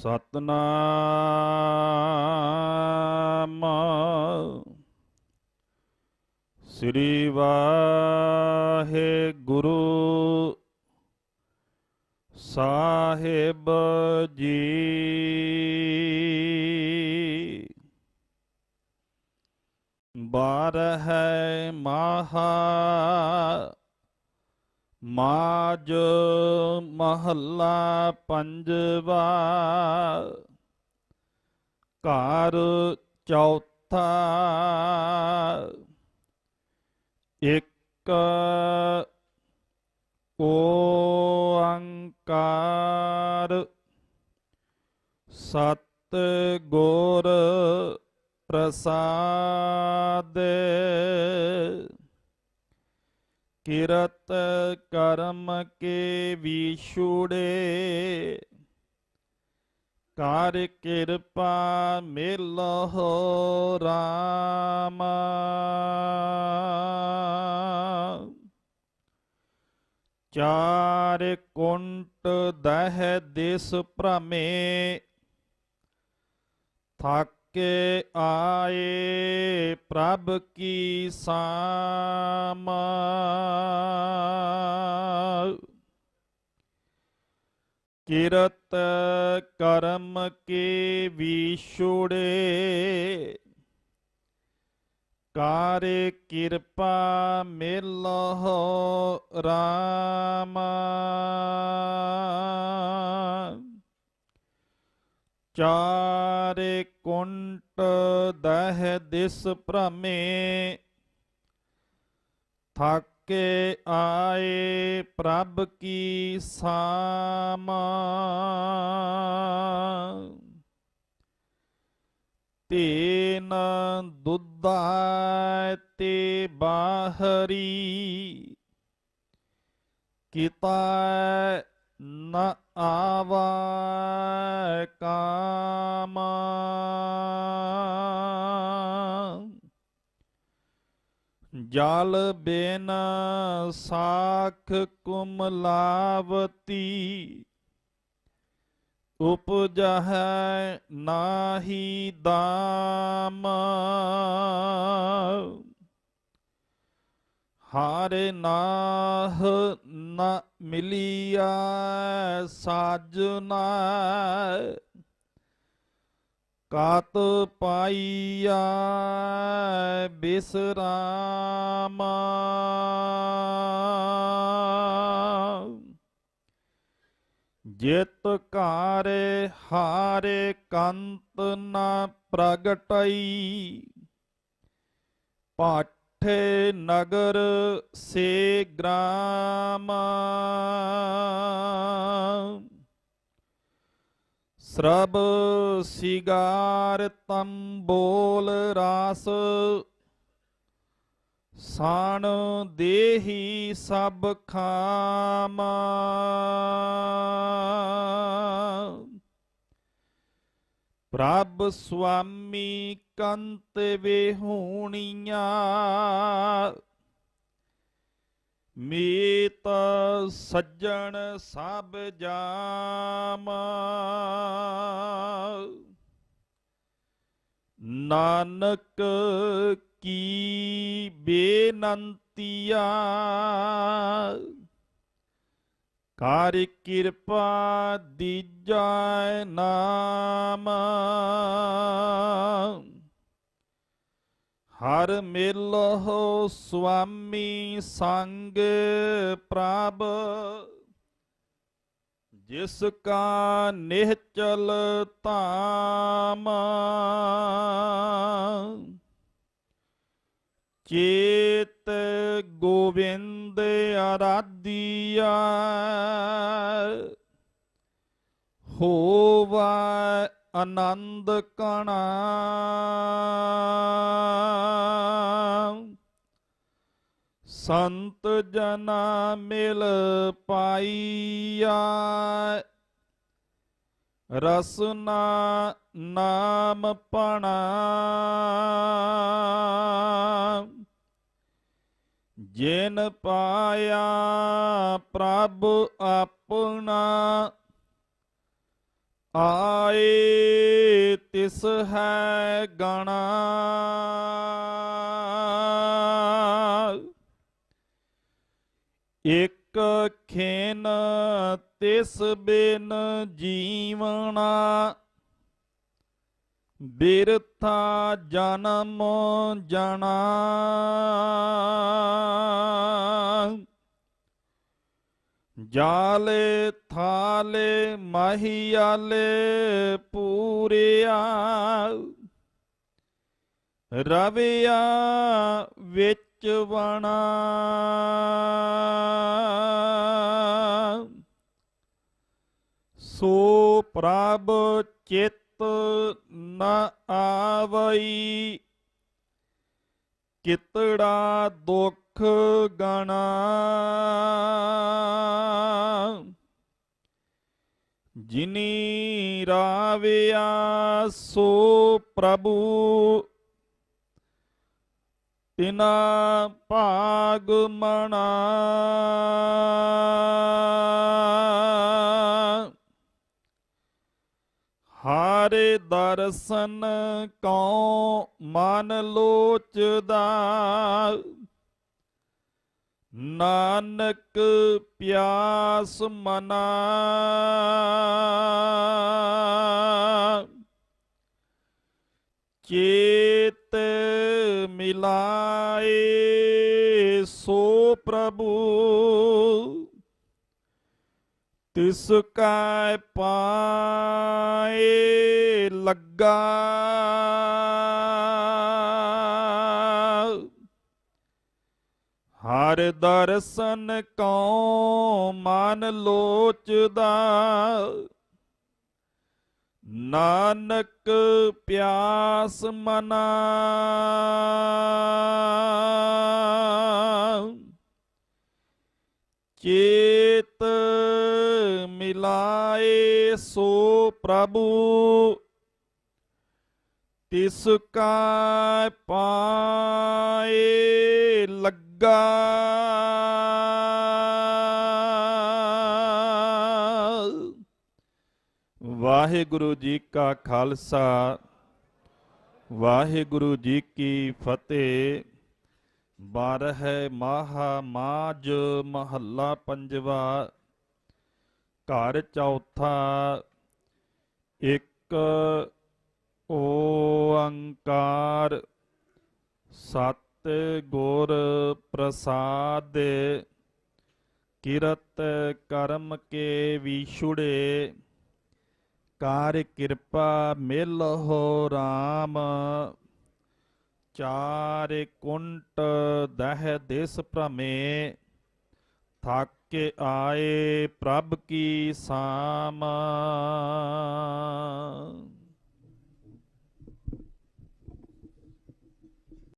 ਸਤਨਾਮ। ਸ੍ਰੀ ਵਾਹਿਗੁਰੂ ਸਾਹਿਬ ਜੀ। ਬਾਰ ਹੈ ਮਹਾ ਮਾਜ ਮਹੱਲਾ ਪੰਜਵਾ ਘਰ ਚੌਥਾ ਇੱਕ ਓੰਕਾਰ ਸਤ ਗੁਰ ਪ੍ਰਸਾਦ। ਕਿਰਤ ਕਰਮ ਕੇ ਵਿਛੁੜੇ ਕਰ ਕਿਰਪਾ ਮਿਲਹੁ ਰਾਮ ਚਾਰ ਕੁੰਟ ਦਹਿ ਦਿਸ ਭ੍ਰਮੇ ਕੇ ਆਏ ਪ੍ਰਭ ਕੀ ਸਾਮ। ਕਿਰਤ ਕਰਮ ਕੇ ਵਿਛੁੜੇ ਕਾਰੇ ਕਿਰਪਾ ਮਿਲਹੁ ਰਾਮ। ਚਾਰ ਕੁੰਟ ਦਹਿ ਦਿਸ ਭ੍ਰਮੇ ਥਾਕੇ ਆਏ ਪ੍ਰਭ ਕੀ ਸਾਮ। ਤੇਨ ਦੁੱਧਾ ਤੇ ਬਾਹਰੀ ਕਿਤਾ ਨ ਆਵਾ ਕਾਮ। ਜਲ ਬਿਨ ਸਾਖ ਕੁਮਲਾਵਤੀ ਉਪਜਹ ਨਾਹੀ ਦਾਮ। ਹਾਰੇ ਨਾਹ ਨ ਮਿਲਿਆ ਸਾਜਨਾ ਕਾਤ ਪਾਈਆ ਬਿਸਰਾਮ। ਜਿਤ ਕਾਰੇ ਹਾਰੇ ਕੰਤ ਨ ਪ੍ਰਗਟਈ ਪਾਠੇ ਨਗਰ ਸੇ ਗ੍ਰਾਮ। ਸਰਬ ਸਿਗਾਰ ਤੰਬੋਲ ਰਾਸ। ਸਾਣ ਦੇਹੀ ਸਭ ਖਾਮ। ਪ੍ਰਭ ਸੁਆਮੀ ਕੰਤ ਵਿਹੂਣੀਆਂ ਮੀਤ ਸੱਜਣ ਸਭ ਜਾਮ। ਨਾਨਕ ਕੀ ਬੇਨੰਤੀਆ ਕਰ ਕਿਰਪਾ ਦੀਜੈ ਨਾਮ। ਹਰ ਮਿਲਹੁ ਸੁਆਮੀ ਸੰਗ ਪ੍ਰਭ ਜਿਸ ਕਾ ਨਿਹਚਲ ਧਾਮ। ਚੇਤ ਗੋਵਿੰਦ ਆਰਾਧਿਆ ਹੋਵਾ ਆਨੰਦ ਕਣਾ। ਸੰਤ ਜਨਾ ਮਿਲ ਪਾਈਆ ਰਸਨਾ ਨਾਮ ਪਣਾ। ਜਿਨ ਪਾਇਆ ਪ੍ਰਭ ਆਪਣਾ ਆਏ ਤਿਸ ਹੈ ਗਣਾ। ਇੱਕ ਖੇਨ ਤਿਸ ਬਿਨ ਜੀਵਣਾ ਬਿਰਥਾ ਜਨਮ ਜਣਾ। ਜਾਲੇ ਥਾਲੇ ਮਹੀਆਲੇ ਪੂਰਿਆ। ਰਵਿਆ ਵਿੱਚ ਵਣਾ। ਸੋ ਪ੍ਰਭ ਚਿਤ ਨ ਆਵਈ। ਕਿਤੜਾ ਦੁਖ ਗਣਾ। ਜਿਨੀ ਰਾਵਿਆ ਸੋ ਪ੍ਰਭੂ। ਤਿਨਾ ਭਾਗ ਮਣਾ। ਹਾਰੇ ਦਰਸ਼ਨ ਕਉ ਮਨ ਲੋਚਦਾ। ਨਾਨਕ ਪਿਆਸ ਮਨਾ। ਚੇਤ ਮਿਲਾਏ ਸੋ ਪ੍ਰਭੂ। ਤਿਸ ਕੈ ਪਾਏ ਲੱਗਾ। ਹਰ ਦਰਸ਼ਨ ਕਉ ਮਨ ਲੋਚਦਾ। ਨਾਨਕ ਪਿਆਸ ਮਨਾ। ਚੇਤ ਮਿਲਾਏ ਸੋ ਪ੍ਰਭੂ, ਤਿਸ ਕਾ ਪਾਏ ਲੱਗਾ। ਵਾਹਿਗੁਰੂ ਜੀ ਕਾ ਖਾਲਸਾ, ਵਾਹਿਗੁਰੂ ਜੀ ਕੀ ਫਤਿਹ। ਬਾਰਹ ਮਾਹਾ ਮਾਜ ਮਹੱਲਾ ਪੰਜਵਾ ਘਰ ਚੌਥਾ, ਇੱਕ ਓੰਕਾਰ ਸਤ ਗੁਰ ਪ੍ਰਸਾਦ, ਕਿਰਤ ਕਰਮ ਕੇ ਵਿਛੁੜੇ, ਕਾਰ ਕਿਰਪਾ ਮਿਲ ਹੋ RAM ਚਾਰ ਕੁੰਟ ਦਹ ਦੇਸ਼ ਭ੍ਰਮੇ। ਥੱਕ ਆਏ ਪ੍ਰਭ ਕੀ ਸਾਮ।